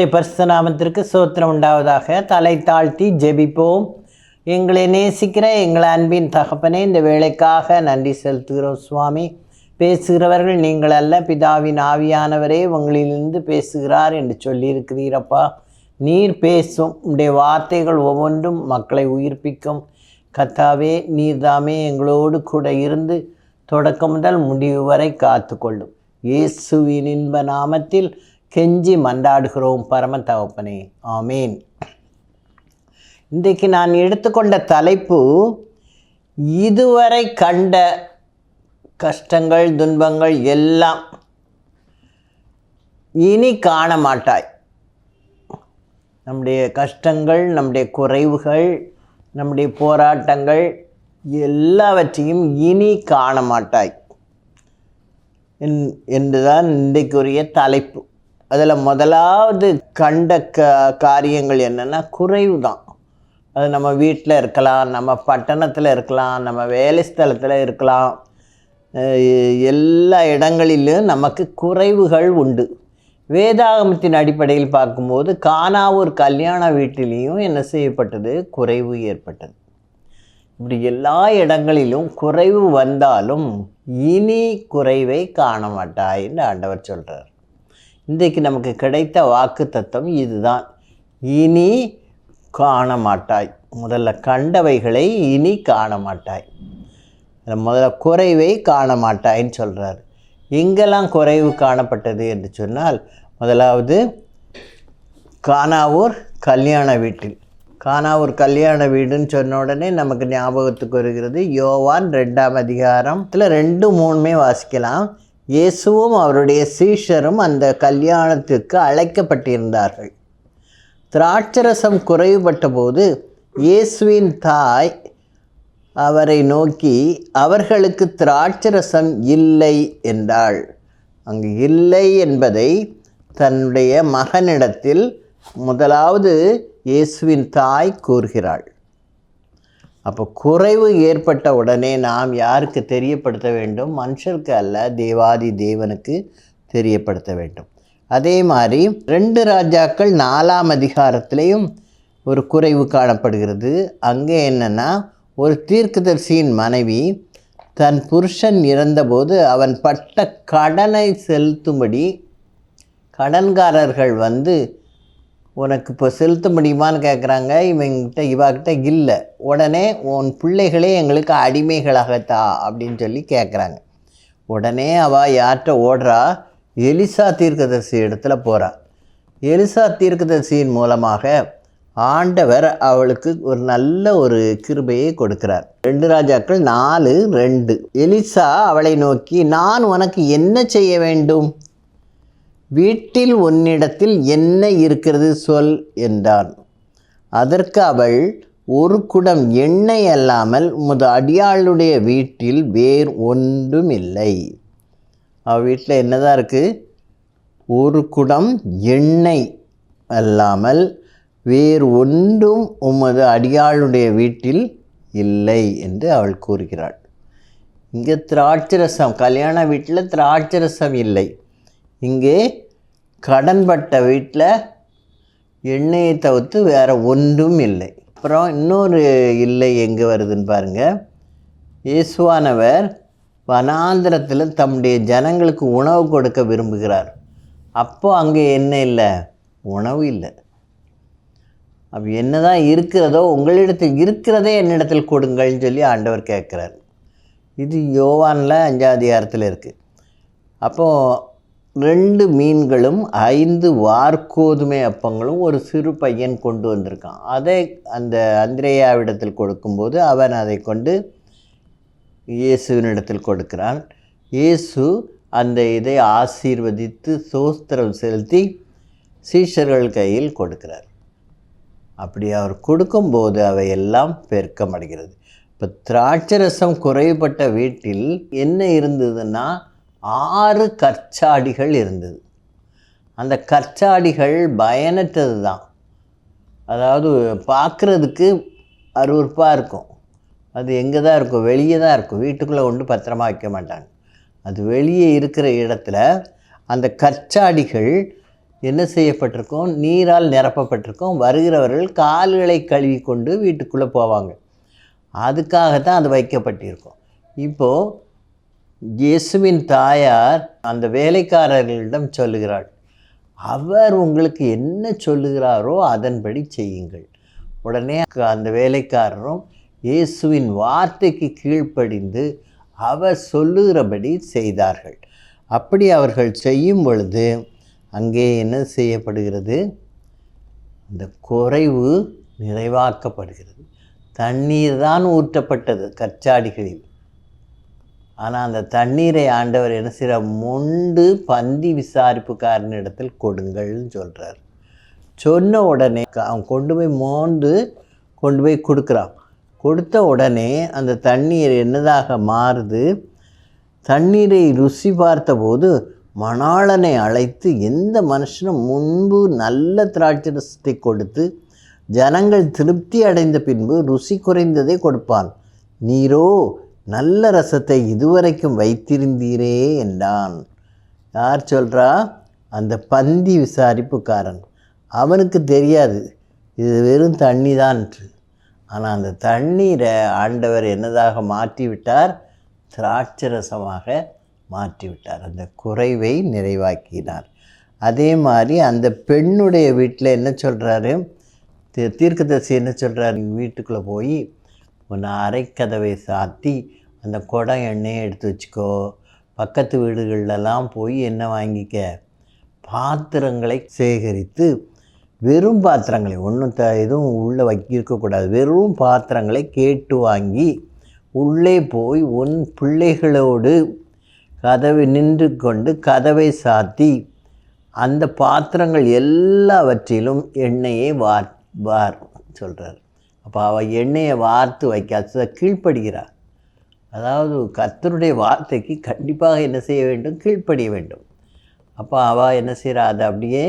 கர்த்தருடைய பரிசுத்த நாமத்திற்கு சோத்திரம் உண்டாவதாக. தலை தாழ்த்தி ஜெபிப்போம். எங்களை நேசிக்கிற எங்கள் அன்பின் தகப்பனே இந்த வேலைக்காக நன்றி செலுத்துகிறோம் சுவாமி. பேசுகிறவர்கள் நீங்கள் அல்ல பிதாவின் ஆவியானவரே உங்களிலிருந்து பேசுகிறார் என்று சொல்லியிருக்கிறீரப்பா. நீர் பேசும் உடைய வார்த்தைகள் ஒவ்வொன்றும் மக்களை உயிர்ப்பிக்கும். கத்தாவே நீர்தாமே எங்களோடு கூட இருந்து தொடக்கம் முதல் முடிவு வரை காத்துக்கொள்ளும். இயேசுவின் இன்ப நாமத்தில் கெஞ்சி மன்றாடுகிறோம் பரம தகப்பனே ஆமேன். இன்றைக்கு நான் எடுத்துக்கொண்ட தலைப்பு இதுவரை கண்ட கஷ்டங்கள் துன்பங்கள் எல்லாம் இனி காண மாட்டாய் நம்முடைய கஷ்டங்கள் நம்முடைய குறைவுகள் நம்முடைய போராட்டங்கள் எல்லாவற்றையும் இனி காண மாட்டாய் என்- என்றுதான் இன்றைக்குரிய தலைப்பு. அதில் முதலாவது கண்ட க காரியங்கள் என்னென்னா குறைவு தான் அது நம்ம வீட்டில் இருக்கலாம் நம்ம பட்டணத்தில் இருக்கலாம் நம்ம வேலை ஸ்தலத்தில் இருக்கலாம். எல்லா இடங்களிலும் நமக்கு குறைவுகள் உண்டு. வேதாகமத்தின் அடிப்படையில் பார்க்கும்போது கானாவூர் கல்யாண வீட்டிலையும் என்ன செய்யப்பட்டது? குறைவு ஏற்பட்டது. இப்படி எல்லா இடங்களிலும் குறைவு வந்தாலும் இனி குறைவை காண மாட்டாய்ன்னு ஆண்டவர் சொல்கிறார் இன்றைக்கு நமக்கு கிடைத்த வாக்கு தத்துவம் இதுதான். இனி காண மாட்டாய் முதல்ல கண்டவைகளை இனி காண மாட்டாய் முதல்ல குறைவை காண மாட்டாய்ன்னு சொல்கிறார் எங்கெல்லாம் குறைவு காணப்பட்டது என்று சொன்னால் முதலாவது கானாவூர் கல்யாண வீட்டில். கானாவூர் கல்யாண வீடுன்னு சொன்ன உடனே நமக்கு ஞாபகத்துக்கு வருகிறது யோவான் ரெண்டாம் அதிகாரத்தில் ரெண்டு மூணுமே வாசிக்கலாம். இயேசுவும் அவருடைய சீஷரும் அந்த கல்யாணத்திற்கு அழைக்கப்பட்டிருந்தார்கள். திராட்சரசம் குறைவுபட்ட போது இயேசுவின் தாய் அவரை நோக்கி அவர்களுக்கு திராட்சரசம் இல்லை என்றாள். அங்கு இல்லை என்பதை தன்னுடைய மகனிடத்தில் முதலாவது இயேசுவின் தாய் கூறுகிறாள். அப்போ குறைவு ஏற்பட்ட உடனே நாம் யாருக்கு தெரியப்படுத்த வேண்டும்? மனுஷருக்கு அல்ல தேவாதி தேவனுக்கு தெரியப்படுத்த வேண்டும். அதே மாதிரி ரெண்டு ராஜாக்கள் நாலாம் அதிகாரத்திலையும் ஒரு குறைவு காணப்படுகிறது. அங்கே என்னென்னா ஒரு தீர்க்கதரிசியின் மனைவி தன் புருஷன் இறந்தபோது அவன் பட்ட கடனை செலுத்தும்படி கடன்காரர்கள் வந்து உனக்கு இப்போ செலுத்த முடியுமான்னு கேட்குறாங்க இவங்கிட்ட இவாகிட்ட இல்லை. உடனே உன் பிள்ளைகளே எங்களுக்கு அடிமைகளாகத்தா அப்படின்னு சொல்லி கேட்குறாங்க உடனே அவள் யார்கிட்ட ஓடுறா? எலிசா தீர்க்கதரிசி இடத்துல போகிறா எலிசா தீர்க்கதரிசியின் மூலமாக ஆண்டவர் அவளுக்கு ஒரு நல்ல ஒரு கிருபையை கொடுக்கிறார். ரெண்டு ராஜாக்கள் நாலு ரெண்டு. எலிசா அவளை நோக்கி நான் உனக்கு என்ன செய்ய வேண்டும்? வீட்டில் உன்னிடத்தில் என்ன இருக்கிறது சொல் என்றான். அதற்கு அவள் ஒரு குடம் எண்ணெய் அல்லாமல் உமது அடியாளுடைய வீட்டில் வேறு ஒன்றும் இல்லை அவள் வீட்டில் என்னதான் இருக்குது ஒரு குடம் எண்ணெய் அல்லாமல் வேறு ஒன்றும் உமது அடியாளுடைய வீட்டில் இல்லை என்று அவள் கூறுகிறாள். இங்கே திராட்சரசம் கல்யாண வீட்டில் திராட்சரசம் இல்லை. இங்கே கடன்பட்ட வீட்டில் எண்ணெயை தவிர்த்து வேறு ஒன்றும் இல்லை. அப்புறம் இன்னொரு இல்லை எங்கே வருதுன்னு பாருங்கள் இயேசுவானவர் வனாந்திரத்தில் தம்முடைய ஜனங்களுக்கு உணவு கொடுக்க விரும்புகிறார். அப்போது அங்கே என்ன இல்லை? உணவு இல்லை. அப்போ என்னதான் இருக்கிறதோ உங்களிடத்தில் இருக்கிறதே என்னிடத்தில் கொடுங்கள்னு சொல்லி ஆண்டவர் கேட்குறார். இது யோவானில் அஞ்சாவது அதிகாரத்தில் இருக்குது அப்போது ரெண்டு மீன்களும் ஐந்து வார்கோதுமை அப்பங்களும் ஒரு சிறு பையன் கொண்டு வந்திருக்கான். அதை அந்த அந்திரேயாவிடத்தில் கொடுக்கும்போது அவன் அதை கொண்டு இயேசுவினிடத்தில் கொடுக்கிறான். இயேசு அந்த இதை ஆசீர்வதித்து சோஸ்திரம் செலுத்தி சீஷர்கள் கையில் கொடுக்கிறார். அப்படி அவர் கொடுக்கும்போது அவையெல்லாம் பெருக்கமடைகிறது. இப்போ திராட்சரசம் குறைபட்ட வீட்டில் என்ன இருந்ததுன்னா ஆறு கற்சாடிகள் இருந்தது. அந்த கற்சாடிகள் பயனற்றது தான். அதாவது பார்க்குறதுக்கு அருவறுப்பாக இருக்கும். அது எங்கே தான் இருக்கும்? வெளியே தான் இருக்கும். வீட்டுக்குள்ளே கொண்டு பத்திரமா வைக்க மாட்டாங்க. அது வெளியே இருக்கிற இடத்துல அந்த கற்சாடிகள் என்ன செய்யப்பட்டிருக்கும்? நீரால் நிரப்பப்பட்டிருக்கும். வருகிறவர்கள் கால்களை கழுவி கொண்டு வீட்டுக்குள்ளே போவாங்க. அதுக்காக தான் அது வைக்கப்பட்டிருக்கும். இப்போது இயேசுவின் தாயார் அந்த வேலைக்காரர்களிடம் சொல்லுகிறாள் அவர் உங்களுக்கு என்ன சொல்லுகிறாரோ அதன்படி செய்யுங்கள். உடனே அந்த வேலைக்காரரும் இயேசுவின் வார்த்தைக்கு கீழ்ப்படிந்து அவர் சொல்லுகிறபடி செய்தார்கள். அப்படி அவர்கள் செய்யும் பொழுது அங்கே என்ன செய்யப்படுகிறது? அந்த குறைவு நிறைவாக்கப்படுகிறது. தண்ணீர் தான் ஊற்றப்பட்டது கச்சாடிகளில். ஆனால் அந்த தண்ணீரை ஆண்டவர் என்ன சில மொண்டு பந்தி விசாரிப்புக்காரன் இடத்தில் கொடுங்கள்னு சொல்கிறார் சொன்ன உடனே அவன் கொண்டு போய் மோந்து கொண்டு போய் கொடுக்குறான். கொடுத்த உடனே அந்த தண்ணீர் என்னதாக மாறுது? தண்ணீரை ருசி பார்த்தபோது மணாளனை அழைத்து எந்த மனுஷனும் முன்பு நல்ல திராட்சை ரசத்தை கொடுத்து ஜனங்கள் திருப்தி அடைந்த பின்பு ருசி குறைந்ததை கொடுப்பான். நீரோ நல்ல ரசத்தை இதுவரைக்கும் வைத்திருந்தீரே என்றான். யார் சொல்கிறா அந்த பந்தி விசாரிப்புக்காரன். அவனுக்கு தெரியாது. இது வெறும் தண்ணி தான் ஆனால் அந்த தண்ணீரை ஆண்டவர் என்னதாக மாற்றிவிட்டார்? திராட்சரசமாக மாற்றிவிட்டார். அந்த குறைவை நிறைவாக்கினார். அதே மாதிரி அந்த பெண்ணுடைய வீட்டில் என்ன சொல்கிறாரு தீர்க்கதரிசி என்ன சொல்கிறார் வீட்டுக்குள்ளே போய் உன் அரைக்கதவை சாத்தி அந்த குடம் எண்ணெயை எடுத்து வச்சுக்கோ. பக்கத்து வீடுகளெல்லாம் போய் என்ன வாங்கிக்க. பாத்திரங்களை சேகரித்து வெறும் பாத்திரங்களை ஒன்றும் த எதுவும் உள்ளே வைக்க இருக்கக்கூடாது வெறும் பாத்திரங்களை கேட்டு வாங்கி உள்ளே போய் உன் பிள்ளைகளோடு கதவை நின்று கொண்டு கதவை சாத்தி அந்த பாத்திரங்கள் எல்லாவற்றிலும் எண்ணெயை வார் வார் சொல்கிறார் அப்போ அவள் எண்ணெயை வார்த்து வைக்காத கீழ்ப்படுகிறாள். அதாவது கத்தருடைய வார்த்தைக்கு கண்டிப்பாக என்ன செய்ய வேண்டும்? கீழ்ப்படிய வேண்டும். அப்போ அவள் என்ன செய்கிறா அதை அப்படியே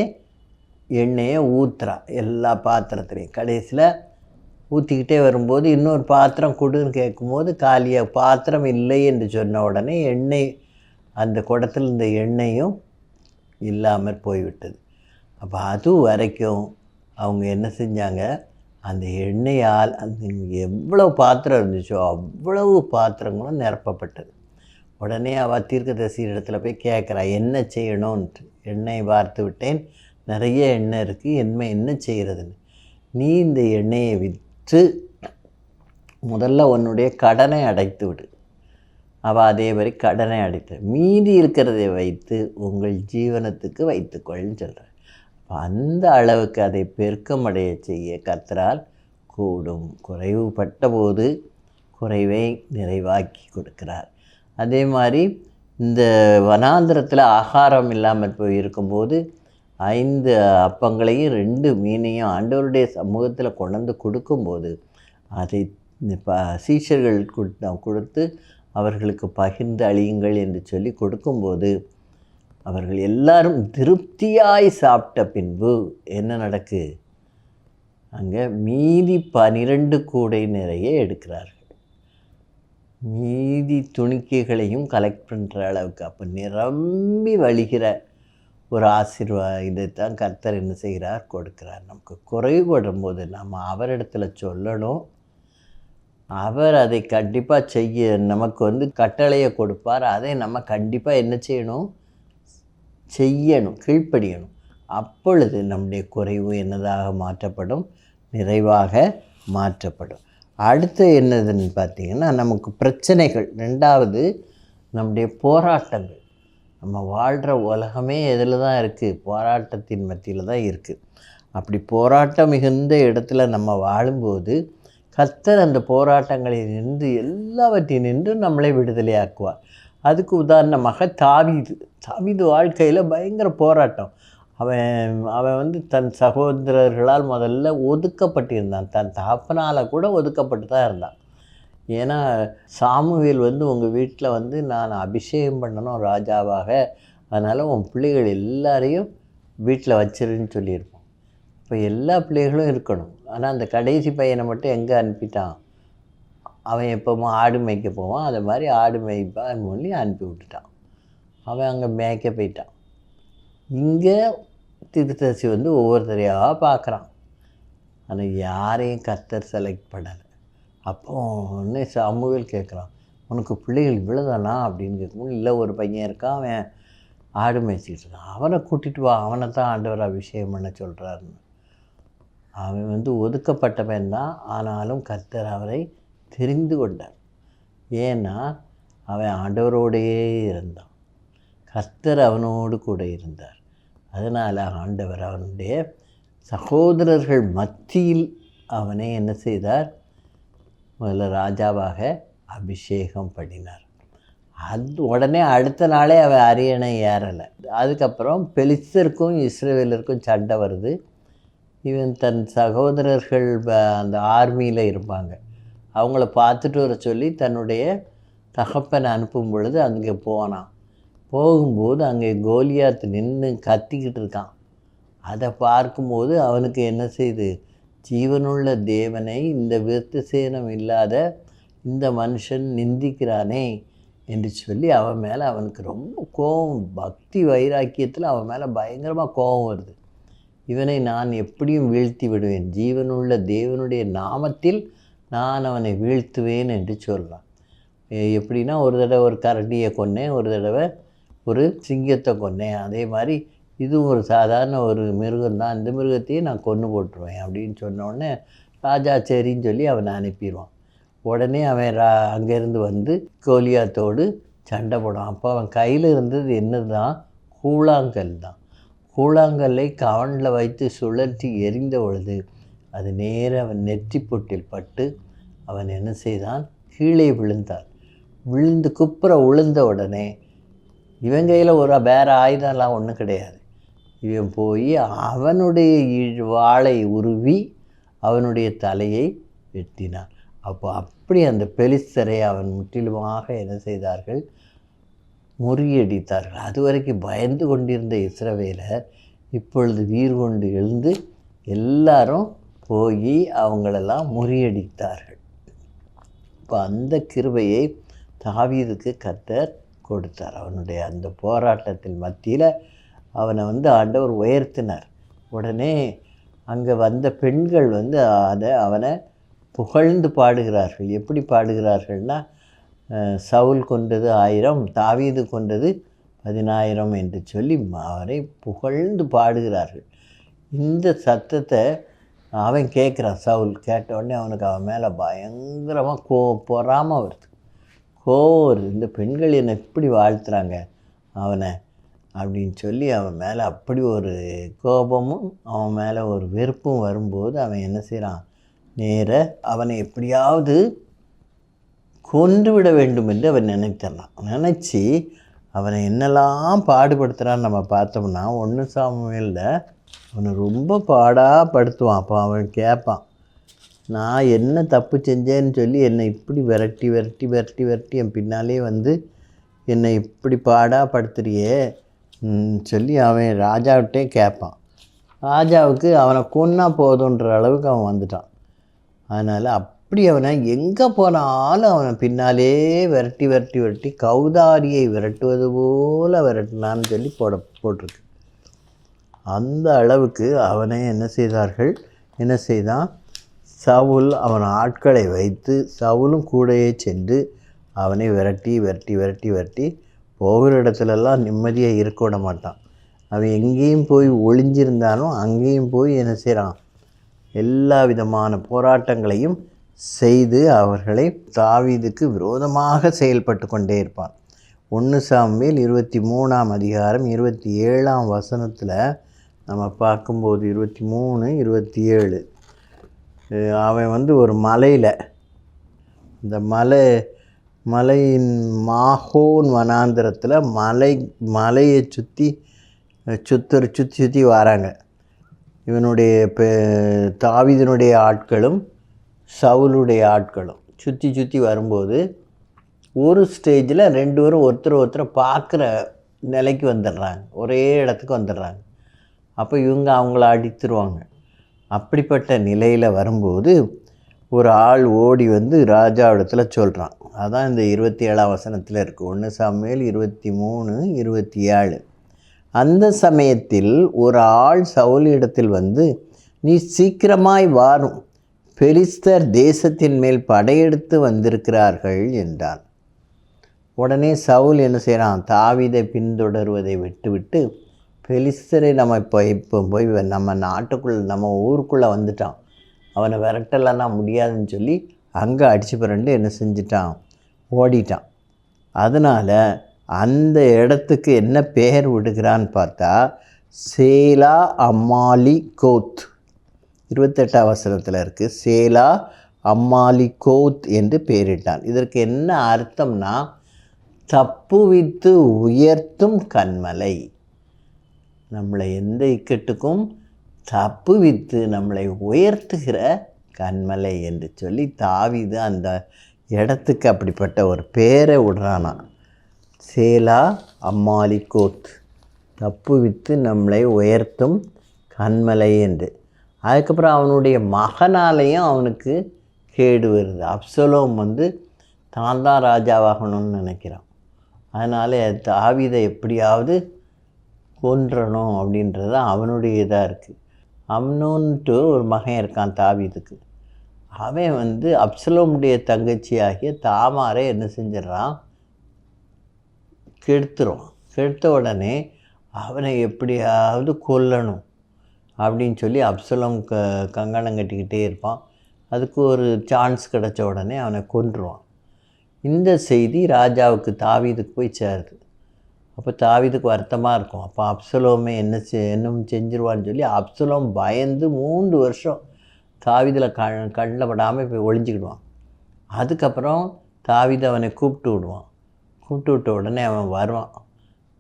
எண்ணெயை ஊற்றுறா எல்லா பாத்திரத்துலையும். கடைசியில் ஊற்றிக்கிட்டே வரும்போது இன்னொரு பாத்திரம் கொடுன்னு கேட்கும்போது காலியாக பாத்திரம் இல்லை என்று சொன்ன உடனே எண்ணெய் அந்த குடத்தில் இருந்த எண்ணெயும் இல்லாமல் போய்விட்டது. அப்போ அது வரைக்கும் அவங்க என்ன செஞ்சாங்க? அந்த எண்ணெயால் அந்த எவ்வளோ பாத்திரம் இருந்துச்சோ அவ்வளவு பாத்திரங்களும் நிரப்பப்பட்டது. உடனே அவள் தீர்க்கதரிசி இடத்துல போய் கேட்குறா என்ன செய்யணும்ன்ட்டு? எண்ணெய் வார்த்து விட்டேன். நிறைய எண்ணெய் இருக்குது என்ன என்ன செய்கிறதுன்னு நீ இந்த எண்ணெயை விற்று முதல்ல உன்னுடைய கடனை அடைத்து விடு. அவள் அதே மாதிரி கடனை அடைத்து மீதி இருக்கிறதை வைத்து உங்கள் ஜீவனத்துக்கு வைத்துக்கொள்னு சொல்கிறேன் அந்த அளவுக்கு அதை பெருக்கமடைய செய்ய கத்தரால் கூடும். குறைவுபட்ட போது குறைவை நிறைவாக்கி கொடுக்கிறார். அதே மாதிரி இந்த வனாந்திரத்தில் ஆகாரம் இல்லாமல் போய் இருக்கும்போது ஐந்து அப்பங்களையும் ரெண்டு மீனையும் ஆண்டவருடைய சமூகத்தில் கொண்டு கொடுக்கும்போது அதை ப சீஷர்கள் கொடுத்து அவர்களுக்கு பகிர்ந்து அழியுங்கள் என்று சொல்லி கொடுக்கும்போது அவர்கள் எல்லாரும் திருப்தியாய் சாப்பிட்ட பின்பு என்ன நடக்கு? அங்கே மீதி பனிரெண்டு கூடை நிறைய எடுக்கிறார்கள். மீதி துணிக்கைகளையும் கலெக்ட் பண்ணுற அளவுக்கு அப்போ நிரம்பி வழிகிற ஒரு ஆசீர்வா இதைத்தான் கர்த்தர் என்ன செய்கிறார்? கொடுக்கிறார். நமக்கு குறைபடும் போது நம்ம அவரிடத்துல சொல்லணும். அவர் அதை கண்டிப்பாக செய்ய நமக்கு வந்து கட்டளையை கொடுப்பார். அதை நம்ம கண்டிப்பாக என்ன செய்யணும்? செய்யணும் கீழ்ப்படியணும். அப்பொழுது நம்முடைய குறைவு என்னதாக மாற்றப்படும்? நிறைவாக மாற்றப்படும். அடுத்து என்னதுன்னு பார்த்திங்கன்னா நமக்கு பிரச்சனைகள். ரெண்டாவது நம்முடைய போராட்டங்கள். நம்ம வாழ்கிற உலகமே எதில் தான் இருக்குது போராட்டத்தின் மத்தியில் தான் இருக்குது அப்படி போராட்டம் மிகுந்த இடத்துல நம்ம வாழும்போது கத்தர் அந்த போராட்டங்களில் நின்று எல்லாவற்றையும் நின்று நம்மளை விடுதலையாக்குவார். அதுக்கு உதாரணமாக தாவீது. தாவீது வாழ்க்கையில் பயங்கர போராட்டம். அவன் அவன் வந்து தன் சகோதரர்களால் முதல்ல ஒதுக்கப்பட்டிருந்தான். தன் தகப்பனால் கூட ஒதுக்கப்பட்டு தான் இருந்தான். ஏன்னா சாமுவேல் வந்து உங்கள் வீட்டில் வந்து நான் அபிஷேகம் பண்ணணும் ராஜாவாக. அதனால் உன் பிள்ளைகள் எல்லாரையும் வீட்டில் வச்சிருன்னு சொல்லியிருப்போம். இப்போ எல்லா பிள்ளைகளும் இருக்கணும். ஆனால் அந்த கடைசி பையனை மட்டும் எங்கே அனுப்பிட்டான்? அவன் எப்போமோ ஆடு மேய்க்க போவான். அதை மாதிரி ஆடு மேய்ப்பான் சொல்லி அனுப்பி விட்டுட்டான். அவன் அங்கே மேய்க்க போயிட்டான். இங்கே திருத்தசி வந்து ஒவ்வொருத்தரையாக பார்க்குறான் ஆனால் யாரையும் கர்த்தர் செலக்ட் பண்ணலை. அப்போ ஒன்று சாமுவேல் கேட்குறான் உனக்கு பிள்ளைகள் இவ்வளோதானா அப்படின்னு கேட்கும்போது இல்லை ஒரு பையன் இருக்கான். அவன் ஆடு மேய்ச்சிக்கிட்டு இருக்கான். அவனை கூட்டிகிட்டு வா. அவனை தான் ஆண்டவர் அபிஷேகம் பண்ண சொல்கிறாருன்னு அவன் வந்து ஒதுக்கப்பட்டவன் தான். ஆனாலும் கர்த்தர் அவரை தெரிந்து கொண்டார் ஏன்னா அவன் ஆண்டவரோடையே இருந்தான். கர்த்தர் அவனோடு கூட இருந்தார். அதனால் ஆண்டவர் அவனுடைய சகோதரர்கள் மத்தியில் அவனை என்ன செய்தார்? முதல்ல ராஜாவாக அபிஷேகம் பண்ணினார். அது உடனே அடுத்த நாளே அவன் அரியணை ஏறலை. அதுக்கப்புறம் பெலிஸ்தருக்கும் இஸ்ரேலருக்கும் சண்டை வருது. இவன் தன் சகோதரர்கள் அந்த ஆர்மியில் இருப்பாங்க. அவங்கள பார்த்துட்டு வர சொல்லி தன்னுடைய தகப்பனை அனுப்பும் பொழுது அங்கே போனான். போகும்போது அங்கே கோலியாத்து நின்று கத்திக்கிட்டு இருக்கான். அதை பார்க்கும்போது அவனுக்கு என்ன செய்யுது ஜீவனுள்ள தேவனை இந்த விருத்த சேனம் இல்லாத இந்த மனுஷன் நிந்திக்கிறானே என்று சொல்லி அவன் மேலே அவனுக்கு ரொம்ப கோபம் பக்தி வைராக்கியத்தில் அவன் மேலே பயங்கரமாக கோபம் வருது. இவனை நான் எப்படியும் வீழ்த்தி விடுவேன். ஜீவனுள்ள தேவனுடைய நாமத்தில் நான் அவனை வீழ்த்துவேன் என்று சொல்லலாம் எப்படின்னா ஒரு தடவை ஒரு கரடியை கொன்னேன் ஒரு தடவை ஒரு சிங்கத்தை கொன்னேன். அதே மாதிரி இதுவும் ஒரு சாதாரண ஒரு மிருகம் தான். இந்த மிருகத்தையும் நான் கொன்று போட்டுருவேன் அப்படின்னு சொன்னோடனே ராஜா சரின்னு சொல்லி அவனை அனுப்பிடுவான். உடனே அவன் ரா அங்கேருந்து வந்து கோலியாத்தோடு சண்டை போடுவான். அப்போ அவன் கையில் இருந்தது என்னது தான் கூழாங்கல் தான். கூழாங்கல்லை கவனில் வைத்து சுழற்றி எரிந்த பொழுது அது நேர அவன் நெற்றி பொட்டில் பட்டு அவன் என்ன செய்தான்? கீழே விழுந்தான் விழுந்து குப்புற விழுந்த உடனே இவன் கையில் ஒரு வேறு ஆயுதம்லாம் ஒன்றும் கிடையாது. இவன் போய் அவனுடைய வாளை உருவி அவனுடைய தலையை வெட்டினான். அப்போ அப்படி அந்த பெலிஸ்தரை அவன் முற்றிலுமாக என்ன செய்தார்கள்? முறியடித்தார்கள். அது வரைக்கும் பயந்து கொண்டிருந்த இஸ்ரவேலர் இப்பொழுது வீர் கொண்டு எழுந்து எல்லாரும் போய் அவங்களெல்லாம் முறியடித்தார்கள். இப்போ அந்த கிருபையை தாவீதுக்கு கத்தர் கொடுத்தார். அவனுடைய அந்த போராட்டத்தின் மத்தியில் அவனை வந்து ஆண்டவர் உயர்த்தினார். உடனே அங்கே வந்த பெண்கள் வந்து அதை அவனை புகழ்ந்து பாடுகிறார்கள். எப்படி பாடுகிறார்கள்னா சவுல் கொண்டது ஆயிரம் தாவீது கொண்டது பதினாயிரம் என்று சொல்லி அவரை புகழ்ந்து பாடுகிறார்கள். இந்த சத்தத்தை அவன் கேட்குறான் சவுல் கேட்ட உடனே அவனுக்கு அவன் மேலே பயங்கரமாக கோ பொறாமல் வருது. கோவம் இந்த பெண்கள் என்னை இப்படி வாழ்த்துறாங்க அவனை அப்படின்னு சொல்லி அவன் மேலே அப்படி ஒரு கோபமும் அவன் மேலே ஒரு வெறுப்பும் வரும்போது அவன் என்ன செய்கிறான்? நேர அவனை எப்படியாவது கொன்று விட வேண்டும் என்று அவன் நினைத்தான் நினச்சி அவனை என்னெல்லாம் பாடுபடுத்துகிறான்னு நம்ம பார்த்தோம்னா ஒன்று இல்லை அவனை ரொம்ப பாடாக படுத்துவான் அப்போ அவன் கேட்பான் நான் என்ன தப்பு செஞ்சேன்னு சொல்லி என்னை இப்படி விரட்டி விரட்டி விரட்டி விரட்டி என் பின்னாலே வந்து என்னை இப்படி பாடாக படுத்துறியே சொல்லி அவன் ராஜாவிட்டே கேட்பான். ராஜாவுக்கு அவனை கொன்னா போதுன்ற அளவுக்கு அவன் வந்துட்டான். அதனால் அப்படி அவனை எங்கே போனாலும் அவனை பின்னாலே விரட்டி விரட்டி விரட்டி கௌதாரியை விரட்டுவது போல விரட்டினான்னு சொல்லி போட போட்டிருக்கு. அந்த அளவுக்கு அவனை என்ன செய்தார்கள்? என்ன செய்தான்? சவுல் அவன் ஆட்களை வைத்து சவுலும் கூடையே சென்று அவனை விரட்டி விரட்டி விரட்டி விரட்டி போகிற இடத்துலலாம் நிம்மதியாக இருக்க விட மாட்டான். அவன் எங்கேயும் போய் ஒளிஞ்சிருந்தாலும் அங்கேயும் போய் என்ன செய்கிறான் எல்லா விதமான போராட்டங்களையும் செய்து அவர்களை தாவீதுக்கு விரோதமாக செயல்பட்டு கொண்டே இருப்பான். ஒன்று சாமியில் இருபத்தி மூணாம் அதிகாரம் இருபத்தி ஏழாம் வசனத்தில் நம்ம பார்க்கும்போது இருபத்தி மூணு இருபத்தி ஏழு. அவன் வந்து ஒரு மலையில். இந்த மலை மலையின் மாஹோன் வனாந்திரத்தில் மலை மலையை சுற்றி சுத்தர் சுற்றி சுற்றி வராங்க. இவனுடைய பெ தாவிதனுடைய ஆட்களும் சவுலுடைய ஆட்களும் சுற்றி சுற்றி வரும்போது ஒரு ஸ்டேஜில் ரெண்டு பேரும் ஒருத்தர் ஒருத்தரை பார்க்குற நிலைக்கு வந்துடுறாங்க. ஒரே இடத்துக்கு வந்துடுறாங்க. அப்போ இவங்க அவங்கள அடித்துருவாங்க. அப்படிப்பட்ட நிலையில் வரும்போது ஒரு ஆள் ஓடி வந்து ராஜாவிடத்துல சொல்கிறான் அதான் இந்த இருபத்தி ஏழாம் வசனத்தில் இருக்குது ஒன்று சமையல் இருபத்தி மூணு இருபத்தி ஏழு அந்த சமயத்தில் ஒரு ஆள் சவுலிடத்தில் வந்து நீ சீக்கிரமாய் வாரும். பெலிஸ்தர் தேசத்தின் மேல் படையெடுத்து வந்திருக்கிறார்கள் என்றான். உடனே சவுல் என்ன செய்கிறான் தாவிதை பின்தொடருவதை விட்டுவிட்டு பெலிஸ்தரை நம்ம இப்போ இப்போ போய் நம்ம நாட்டுக்குள்ளே நம்ம ஊருக்குள்ளே வந்துட்டான். அவனை விரட்டலன்னா முடியாதுன்னு சொல்லி அங்கே அடிச்சு பிறண்டு என்ன செஞ்சிட்டான்? ஓடிட்டான். அதனால் அந்த இடத்துக்கு என்ன பெயர் விடுகிறான்னு பார்த்தா சேலா அம்மாலி கோத் இருபத்தெட்டாம் வசனத்தில் இருக்குது சேலா அம்மாலி கோத் என்று பெயரிட்டான். இதற்கு என்ன அர்த்தம்னா தப்புவித்து உயர்த்தும் கண்மலை நம்மளை எந்த இக்கட்டுக்கும் தப்புவித்து நம்மளை உயர்த்துகிற கண்மலை என்று சொல்லி தாவிது அந்த இடத்துக்கு அப்படிப்பட்ட ஒரு பேரை விடுறானா சேலா அம்மாலி கோத் தப்புவித்து நம்மளை உயர்த்தும் கண்மலை என்று. அதுக்கப்புறம் அவனுடைய மகனாலேயும் அவனுக்கு கேடு வருது. அப்சலோம் வந்து தான் தான் ராஜாவாகணும்னு நினைக்கிறான். அதனால் தாவிதை எப்படியாவது கொன்றணும் அப்படின்றது அவனுடைய இதாக இருக்குது. அம்னோன்ட்டு ஒரு மகன் இருக்கான் தாவீதுக்கு அவன் வந்து அப்சலோமுடைய தங்கச்சி ஆகிய தாமாரை என்ன செஞ்சிடறான்? கெடுத்துருவான். கெடுத்த உடனே அவனை எப்படியாவது கொல்லணும் அப்படின்னு சொல்லி அப்சலம் க கங்கணம் கட்டிக்கிட்டே இருப்பான். அதுக்கு ஒரு சான்ஸ் கிடச்ச உடனே அவனை கொன்றுவான். இந்த செய்தி ராஜாவுக்கு தாவீதுக்கு போய் சேருது. அப்போ தாவிதுக்கு வருத்தமாக இருக்கும். அப்போ அப்சலோமே என்ன செ என்னும் செஞ்சிருவான்னு சொல்லி அப்சலோம் பயந்து மூன்று வருஷம் தாவிதில் க கண்ணில் படாமல் போய் ஒளிஞ்சிக்கிடுவான். அதுக்கப்புறம் தாவித அவனை கூப்பிட்டு விடுவான். கூப்பிட்டு விட்ட உடனே அவன் வருவான்.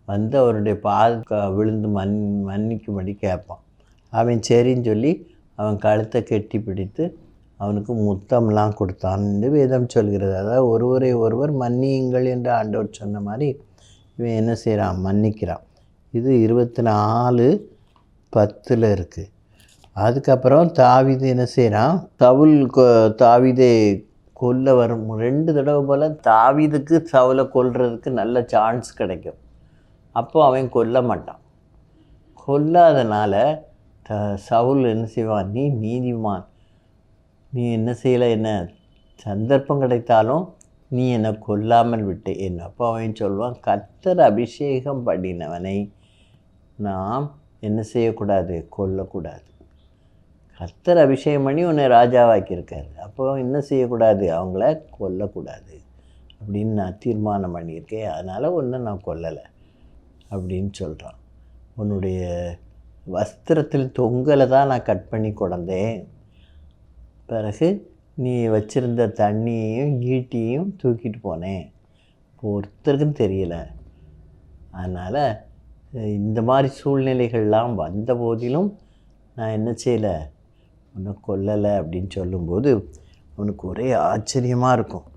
வந்து அவருடைய பாதுக்க விழுந்து மன் மன்னிக்கும்படி கேட்பான். அவன் சரின்னு சொல்லி அவன் கழுத்தை கெட்டி பிடித்து அவனுக்கு முத்தம்லாம் கொடுத்தான் என்று வேதம் சொல்கிறது. அதாவது ஒருவரை ஒருவர் மன்னியுங்கள் என்று ஆண்டவர் சொன்ன மாதிரி இவன் என்ன செய்கிறான்? மன்னிக்கிறான். இது இருபத்தி நாலு பத்தில் இருக்குது அதுக்கப்புறம் தாவிது என்ன செய்கிறான்? தவுல் கொ தாவிதை கொல்ல வரும். ரெண்டு தடவை போல் தாவிதுக்கு சவுலை கொல்றதுக்கு நல்ல சான்ஸ் கிடைக்கும். அப்போ அவன் கொல்ல மாட்டான். கொல்லாதனால த சவுல் என்ன செய்வான்? நீ நீதிமான். நீ என்ன செய்யலை? என்ன சந்தர்ப்பம் கிடைத்தாலும் நீ என்னை கொல்லாமல் விட்டு என் அப்போ அவன் சொல்லுவான் கத்தர் அபிஷேகம் பண்ணினவனை நாம் என்ன செய்யக்கூடாது? கொல்லக்கூடாது. கத்தர் அபிஷேகம் பண்ணி உன்னை ராஜாவாக்கியிருக்காரு. அப்போ என்ன செய்யக்கூடாது? அவங்கள கொல்லக்கூடாது அப்படின்னு நான் தீர்மானம் பண்ணியிருக்கேன். அதனால் ஒன்றும் நான் கொல்லலை அப்படின்னு சொல்கிறான் உன்னுடைய வஸ்திரத்தில் தொங்கலை தான் நான் கட் பண்ணி கொண்டேன் பிறகு நீ வச்சிருந்த தண்ணியையும் ஈட்டியையும் தூக்கிட்டு போனேன். ஒருத்தருக்கும் தெரியல. அதனால் இந்த மாதிரி சூழ்நிலைகள்லாம் வந்த போதிலும் நான் என்ன செய்யலை? உன்னை கொல்லலை அப்படின்னு சொல்லும்போது அவனுக்கு ஒரே ஆச்சரியமாக இருக்கும்.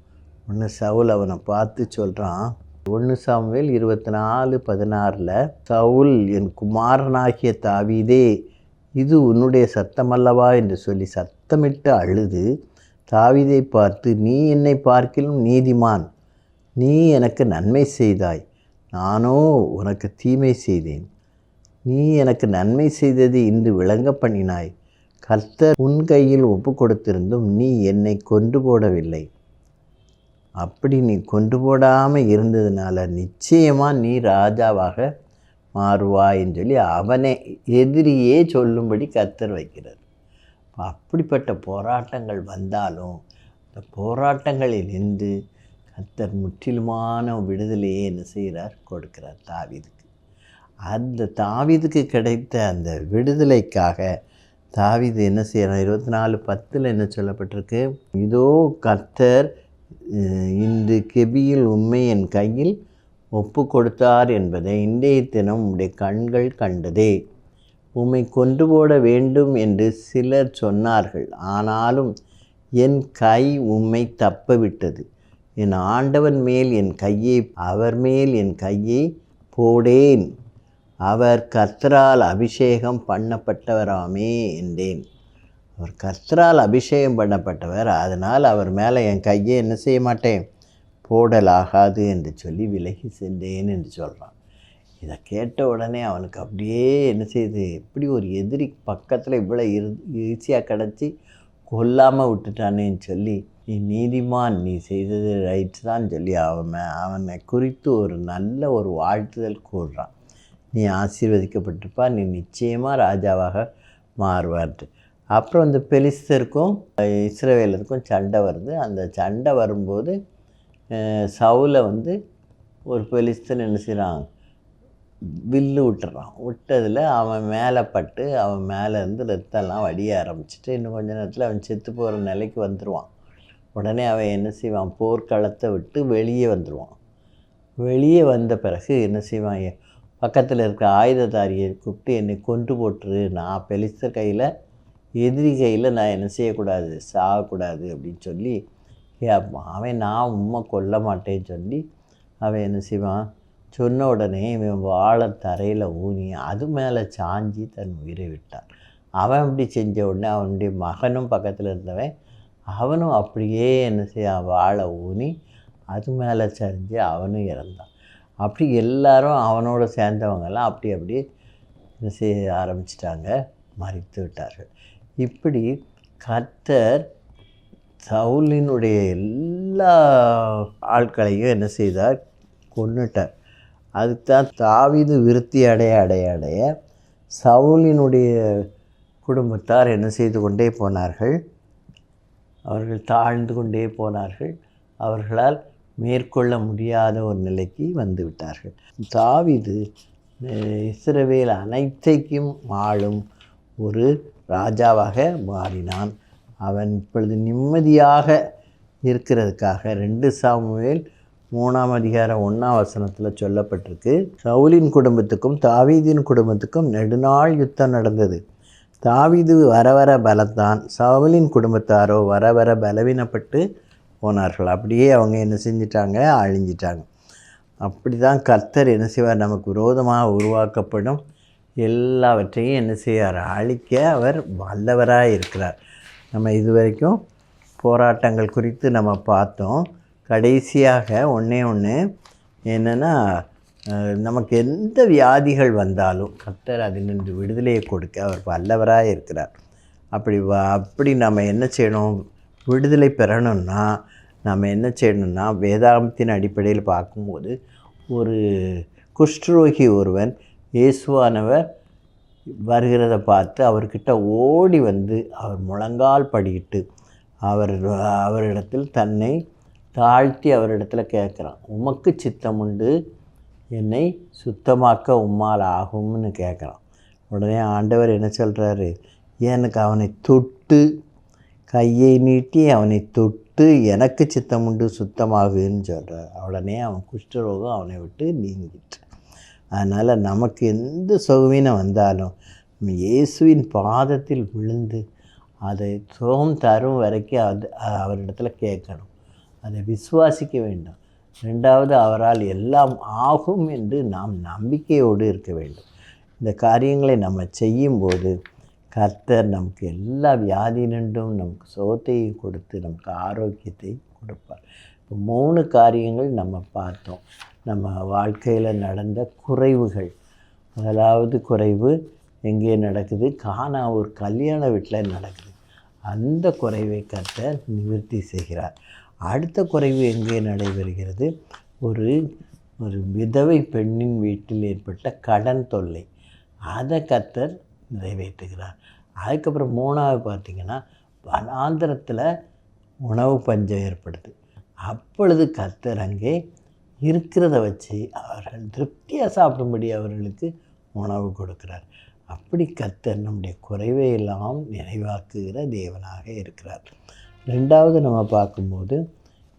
ஒன்று சவுல் அவனை பார்த்து சொல்கிறான் ஒன்று சாமுவேல் இருபத்தி நாலு பதினாறில் சவுல் என் குமாரனாகிய தாவீதே இது உன்னுடைய சத்தமல்லவா என்று சொல்லி சத்தமிட்டு அழுது தாவிதை பார்த்து நீ என்னை பார்க்கிலும் நீதிமான். நீ எனக்கு நன்மை செய்தாய். நானோ உனக்கு தீமை செய்தேன். நீ எனக்கு நன்மை செய்தது இன்று விளங்க பண்ணினாய். கர்த்தர் உன் கையில் ஒப்பு கொடுத்திருந்தும் நீ என்னை கொண்டு போடவில்லை. அப்படி நீ கொண்டு போடாமல் இருந்ததுனால நிச்சயமாக நீ ராஜாவாக மாறுவாயின்னு சொல்லி அவனே எதிரியே சொல்லும்படி கர்த்தர் வைக்கிறார். அப்படிப்பட்ட போராட்டங்கள் வந்தாலும் அந்த போராட்டங்களில் நின்று கர்த்தர் முற்றிலுமான விடுதலையே என்ன செய்கிறார்? கொடுக்கிறார் தாவீதுக்கு. அந்த தாவீதுக்கு கிடைத்த அந்த விடுதலைக்காக தாவீது என்ன செய்கிறான் இருபத்தி நாலு பத்தில் என்ன சொல்லப்பட்டிருக்கு? இதோ கர்த்தர் இன்று கெபியில் உண்மை என் கையில் ஒப்பு கொடுத்தார் என்பதை இன்றைய தினம் உடைய கண்கள் கண்டதே. உம்மை கொண்டு போட வேண்டும் என்று சிலர் சொன்னார்கள். ஆனாலும் என் கை உம்மை தப்பவிட்டது. என் ஆண்டவன் மேல் என் கையை அவர் மேல் என் கையை போடேன். அவர் கர்த்தரால் அபிஷேகம் பண்ணப்பட்டவராமே என்றேன். அவர் கர்த்தரால் அபிஷேகம் பண்ணப்பட்டவர் அதனால் அவர் மேலே என் கையை என்ன செய்ய மாட்டேன்? போடலாகாது என்று சொல்லி விலகி சென்றேன் என்று சொல்கிறான் இதை கேட்ட உடனே அவனுக்கு அப்படியே என்ன செய்யுது எப்படி ஒரு எதிரி பக்கத்தில் இவ்வளோ இரு ஈஸியாக கிடச்சி கொல்லாமல் விட்டுட்டானேன்னு சொல்லி நீ நீதிமான் நீ செய்தது ரைட்ஸ் தான் சொல்லி அவன் அவனை குறித்து ஒரு நல்ல ஒரு வாழ்த்துதல் கூறுறான். நீ ஆசீர்வதிக்கப்பட்டிருப்பா நீ நிச்சயமாக ராஜாவாக மாறுவார்ட்டு. அப்புறம் இந்த பெலிஸ்தருக்கும் அஹ், இஸ்ரவேலருக்கும் சண்டை வருது. அந்த சண்டை வரும்போது சவுலை வந்து ஒரு பெலிஸ்தன் என்ன செய்கிறான் வில்லு விட்டுறான். விட்டதில் அவன் மேலே பட்டு அவன் மேலேருந்து ரத்தம்லாம் வடிய ஆரம்பிச்சிட்டு இன்னும் கொஞ்ச நேரத்தில் அவன் செத்து போகிற நிலைக்கு வந்துடுவான் உடனே அவன் என்ன செய்வான்? போர்க்களத்தை விட்டு வெளியே வந்துடுவான் வெளியே வந்த பிறகு என்ன செய்வான்? பக்கத்தில் இருக்க ஆயுததாரியை கூப்பிட்டு என்னை கொண்டு போட்டுரு. நான் பெலிஸ்தர் கையில் எதிரி கையில் நான் என்ன செய்யக்கூடாது? சாகக்கூடாது அப்படின்னு சொல்லி கேட்பான் அவன் நான் உண்மை கொல்ல மாட்டேன்னு சொல்லி அவன் என்ன செய்வான்? சொன்ன உடனே இவன் வாழை தரையில் ஊனி அது மேலே சாஞ்சி தன் உயிரை விட்டான். அவன் அப்படி செஞ்ச உடனே அவனுடைய மகனும் பக்கத்தில் இருந்தவன் அவனும் அப்படியே என்ன செய்ய வாழை ஊனி அது மேலே சரிஞ்சு அவனும் இறந்தான். அப்படி எல்லாரும் அவனோட சேர்ந்தவங்கெல்லாம் அப்படி அப்படியே என்ன செய்ய ஆரம்பிச்சிட்டாங்க மறித்து விட்டார்கள். இப்படி கர்த்தர் சவுலினுடைய எல்லா ஆட்களையும் என்ன செய்தார்? கொன்னுட்டார். அதுதான் தாவிது விருத்தி அடைய அடைய அடைய சவுலினுடைய குடும்பத்தார் என்ன செய்து கொண்டே போனார்கள்? அவர்கள் தாழ்ந்து கொண்டே போனார்கள். அவர்களால் மேற்கொள்ள முடியாத ஒரு நிலைக்கு வந்துவிட்டார்கள் தாவிது இஸ்ரவேல் அனைத்தைக்கும் ஆளும் ஒரு ராஜாவாக மாறினான். அவன் இப்பொழுது நிம்மதியாக இருக்கிறதுக்காக ரெண்டு சாமுவேல் மூணாம் அதிகாரம் ஒன்றாம் வசனத்தில் சொல்லப்பட்டிருக்கு. சவுலின் குடும்பத்துக்கும் தாவீதின் குடும்பத்துக்கும் நெடுநாள் யுத்தம் நடந்தது. தாவீது வர வர பலத்தான். சவுலின் குடும்பத்தாரோ வர வர பலவீனப்பட்டு போனார்கள். அப்படியே அவங்க என்ன செஞ்சிட்டாங்க? அழிஞ்சிட்டாங்க. அப்படி தான் கர்த்தர் என்ன செய்வார்? நமக்கு விரோதமாக உருவாக்கப்படும் எல்லாவற்றையும் என்ன செய்வார்? அழிக்க அவர் வல்லவராக இருக்கிறார் நம்ம இதுவரைக்கும் போராட்டங்கள் குறித்து நம்ம பார்த்தோம். கடைசியாக ஒன்றே ஒன்று என்னென்னா நமக்கு எந்த வியாதிகள் வந்தாலும் கர்த்தர் அதிலிருந்து விடுதலையை கொடுக்க அவர் வல்லவராக இருக்கிறார். அப்படி அப்படி நம்ம என்ன செய்யணும்? விடுதலை பெறணும்னா நம்ம என்ன செய்யணும்னா வேதாந்தத்தின் அடிப்படையில் பார்க்கும்போது ஒரு குஷ்டரோகி ஒருவன் இயேசுவானவர் வருகிறத பார்த்து அவர்கிட்ட ஓடி வந்து அவர் முழங்கால் படிக்கிட்டு அவர் அவரிடத்தில் தன்னை தாழ்த்தி அவரிடத்தில் கேட்குறான் உமக்கு சித்தம் உண்டு என்னை சுத்தமாக்க உம்மால் ஆகும்னு கேட்குறான் உடனே ஆண்டவர் என்ன சொல்கிறாரு எனக்கு அவனை தொட்டு கையை நீட்டி அவனை தொட்டு எனக்கு சித்தம் உண்டு சுத்தமாகுன்னு சொல்கிறார் உடனே அவன் குஷ்டரோகம் அவனை விட்டு நீங்கிட்டு. அதனால் நமக்கு எந்த சுகவீனம் வந்தாலும் இயேசுவின் பாதத்தில் விழுந்து அதை சுகம் தரும் வரைக்கும் அது அவரிடத்துல கேட்கணும். அதை விசுவாசிக்க வேண்டும். ரெண்டாவது அவரால் எல்லாம் ஆகும் என்று நாம் நம்பிக்கையோடு இருக்க வேண்டும். இந்த காரியங்களை நம்ம செய்யும்போது கர்த்தர் நமக்கு எல்லா வியாதி நின்றும் நமக்கு சுகத்தையும் கொடுத்து நமக்கு ஆரோக்கியத்தை கொடுப்பார். இப்போ மூணு காரியங்கள் நம்ம பார்த்தோம். நம்ம வாழ்க்கையில் நடந்த குறைவுகள். முதலாவது குறைவு எங்கே நடக்குது? காணா ஒரு கல்யாண வீட்டில் நடக்குது. அந்த குறைவை கர்த்தர் நிவர்த்தி செய்கிறார். அடுத்த குறைவு எங்கே நடைபெறுகிறது? ஒரு ஒரு விதவை பெண்ணின் வீட்டில் ஏற்பட்ட கடன் தொல்லை. அதை கத்தர் நிறைவேற்றுகிறார். அதுக்கப்புறம் மூணாவது பார்த்திங்கன்னா வனாந்திரத்தில் உணவு பஞ்சம் ஏற்படுது. அப்பொழுது கத்தர் அங்கே இருக்கிறத வச்சு அவர்கள் திருப்தியாக சாப்பிடும்படி அவர்களுக்கு உணவு கொடுக்கிறார். அப்படி கத்தர் நம்முடைய குறைவை எல்லாம் நிறைவாக்குகிற தேவனாக இருக்கிறார். ரெண்டாவது நம்ம பார்க்கும்போது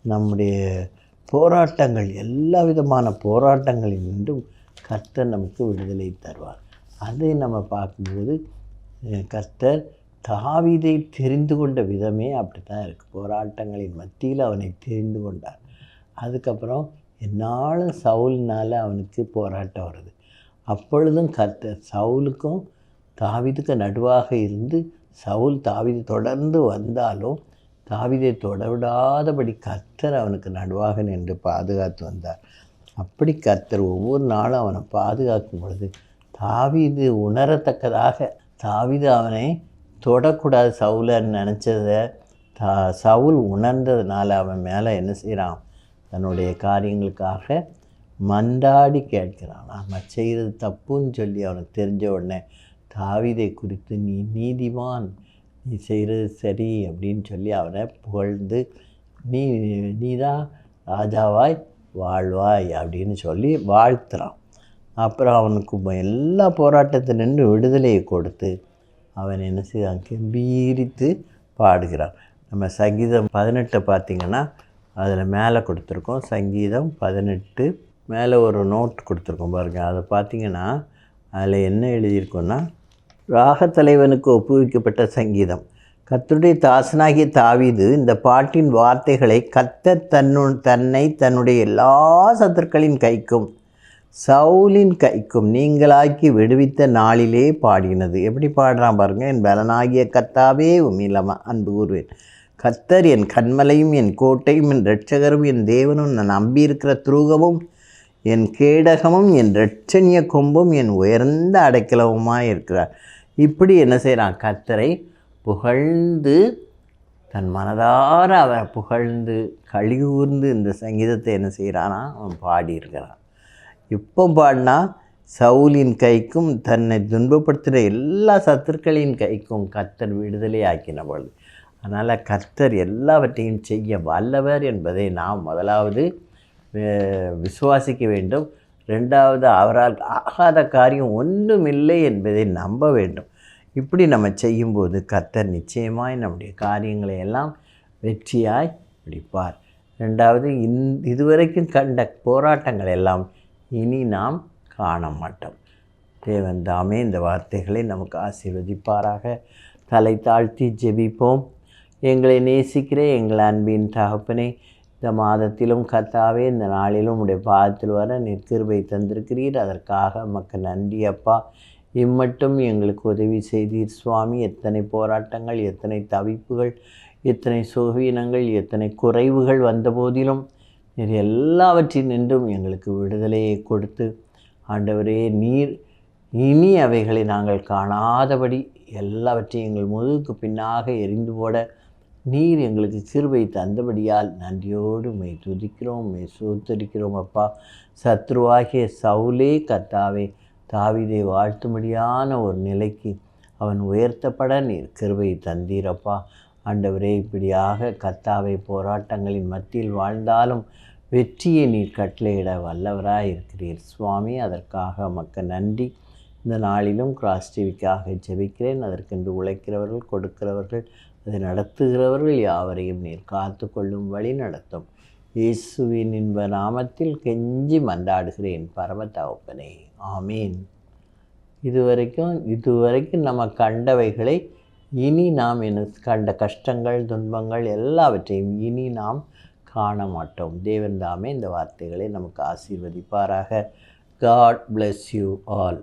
நம்முடைய போராட்டங்கள் எல்லா விதமான போராட்டங்களில் நின்றும் கர்த்தர் நமக்கு விடுதலை தருவார். அதை நம்ம பார்க்கும்போது கர்த்தர் தாவீதை தெரிந்து கொண்ட விதமே அப்படி தான் இருக்குது போராட்டங்களின் மத்தியில் அவனை தெரிந்து கொண்டார். அதுக்கப்புறம் என்னாலும் சவுல்னால் அவனுக்கு போராட்டம் வருது. அப்பொழுதும் கர்த்தர் சவுலுக்கும் தாவிதுக்கு நடுவாக இருந்து சவுல் தாவிது தொடர்ந்து வந்தாலும் தாவீதை தொடவிடாதபடி கர்த்தர் அவனுக்கு நடுவாக நின்று பாதுகாத்து வந்தார். அப்படி கர்த்தர் ஒவ்வொரு நாளும் அவனை பாதுகாக்கும் பொழுது தாவிது உணரத்தக்கதாக தாவிது அவனை தொடக்கூடாது சவுலன்னு நினச்சதை தா சவுல் உணர்ந்ததுனால அவன் மேலே என்ன செய்கிறான் தன்னுடைய காரியங்களுக்காக மண்டாடி கேட்கிறான். அவன் செய்கிறது தப்புன்னு சொல்லி அவனுக்கு தெரிஞ்ச உடனே தாவிதை குறித்து நீ நீதிமான் நீ செய்கிறது சரி அப்படின்னு சொல்லி அவனை புகழ்ந்து நீ நீதான் ராஜாவாய் வாழ்வாய் அப்படின்னு சொல்லி வாழ்த்துறான். அப்புறம் அவனுக்கு எல்லா போராட்டத்தை நின்று விடுதலையை கொடுத்து அவன் என்ன செய்தான் கம்பீரித்து பாடுகிறான். நம்ம சங்கீதம் பதினெட்டை பார்த்திங்கன்னா அதில் மேலே கொடுத்துருக்கோம். சங்கீதம் பதினெட்டு மேலே ஒரு நோட் கொடுத்துருக்கோம் பாருங்கள் அதை பார்த்தீங்கன்னா அதில் என்ன எழுதியிருக்கோன்னா ராகத்தலைவனுக்கு ஒப்புவிக்கப்பட்ட சங்கீதம். கத்துடைய தாசனாகிய தாவிது இந்த பாட்டின் வார்த்தைகளை கத்த தன்னு தன்னை தன்னுடைய எல்லா சத்துருக்களின் கைக்கும் சவுலின் கைக்கும் நீங்களாக்கி விடுவித்த நாளிலே பாடினது. எப்படி பாடுறான் பாருங்க என் பலனாகிய கத்தாவே உமிலம அன்பு கூறுவேன். கத்தர் என் கண்மலையும் என் கோட்டையும் என் இரட்சகரும் என் தேவனும் நான் நம்பியிருக்கிற துருகமும் என் கேடகமும் என் இரட்சணிய கொம்பும் என் உயர்ந்த அடைக்கலவுமாக இருக்கிறார் இப்படி என்ன செய்கிறான் கத்தரை புகழ்ந்து தன் மனதார அவரை புகழ்ந்து கழிவுர்ந்து இந்த சங்கீதத்தை என்ன செய்கிறானா அவன் பாடியிருக்கிறான் இப்போ பாடினா சவுலின் கைக்கும் தன்னை துன்பப்படுத்துகிற எல்லா சத்துருக்களின் கைக்கும் கத்தர் விடுதலை ஆக்கின பொழுது அதனால் கர்த்தர் எல்லாவற்றையும் செய்ய வல்லவர் என்பதை நாம் முதலாவது விசுவாசிக்க வேண்டும். ரெண்டாவது அவரால் ஆகாத காரியம் ஒன்றுமில்லை என்பதை நம்ப வேண்டும். இப்படி நம்ம செய்யும்போது கத்தர் நிச்சயமாய் நம்முடைய காரியங்களை எல்லாம் வெற்றியாய் பிடிப்பார். ரெண்டாவது இந் இதுவரைக்கும் கண்ட போராட்டங்கள் எல்லாம் இனி நாம் காண மாட்டோம் தேவன் தாமே இந்த வார்த்தைகளை நமக்கு ஆசீர்வதிப்பாராக. தலை தாழ்த்தி ஜெபிப்போம். எங்களை நேசிக்கிற எங்கள் அன்பின் தகப்பனை இந்த மாதத்திலும் கத்தாவே இந்த நாளிலும் உடைய பாதத்தில் வர நிற்கிருபை தந்திருக்கிறீர். அதற்காக மக்கள் நன்றி அப்பா. இம்மட்டும் எங்களுக்கு உதவி செய்தீர் சுவாமி. எத்தனை போராட்டங்கள் எத்தனை தவிப்புகள் எத்தனை சுகவீனங்கள் எத்தனை குறைவுகள் வந்தபோதிலும் இது நீர் எல்லாவற்றின் நின்றும் எங்களுக்கு விடுதலையை கொடுத்து ஆண்டவரே நீர் இனி அவைகளை நாங்கள் காணாதபடி எல்லாவற்றையும் எங்கள் முதுகுக்கு பின்னாக எரிந்து போட நீர் எங்களுக்கு சிறுவை தந்தபடியால் நன்றியோடு மெய் துதிக்கிறோம் மெய் சோத்தரிக்கிறோம் அப்பா. சத்ருவாகிய சவுலே கத்தாவே தாவிதை வாழ்த்தும்படியான ஒரு நிலைக்கு அவன் உயர்த்தப்பட நீர் கிருவை தந்தீரப்பா ஆண்டவரே இப்படியாக கத்தாவை போராட்டங்களின் மத்தியில் வாழ்ந்தாலும் வெற்றியை நீர் கட்டளையிட வல்லவராக இருக்கிறீர். சுவாமி அதற்காக மக்க நன்றி. இந்த நாளிலும் கிராஸ் டிவிக்காக ஜெபிக்கிறேன். அதற்கென்று உழைக்கிறவர்கள் கொடுக்கிறவர்கள் அதை நடத்துகிறவர்கள் யாவரையும் நீர் காத்து கொள்ளும் வழி நடத்தும். இயேசுவின் இன்ப நாமத்தில் கெஞ்சி மன்றாடுகிறேன் பரம தகப்பனே ஆமீன். இதுவரைக்கும் இதுவரைக்கும் நம்ம கண்டவைகளை இனி நாம் என்ன கண்ட கஷ்டங்கள் துன்பங்கள் எல்லாவற்றையும் இனி நாம் காண மாட்டோம். தேவன் தாமே இந்த வார்த்தைகளை நமக்கு ஆசீர்வதிப்பாராக. God bless you all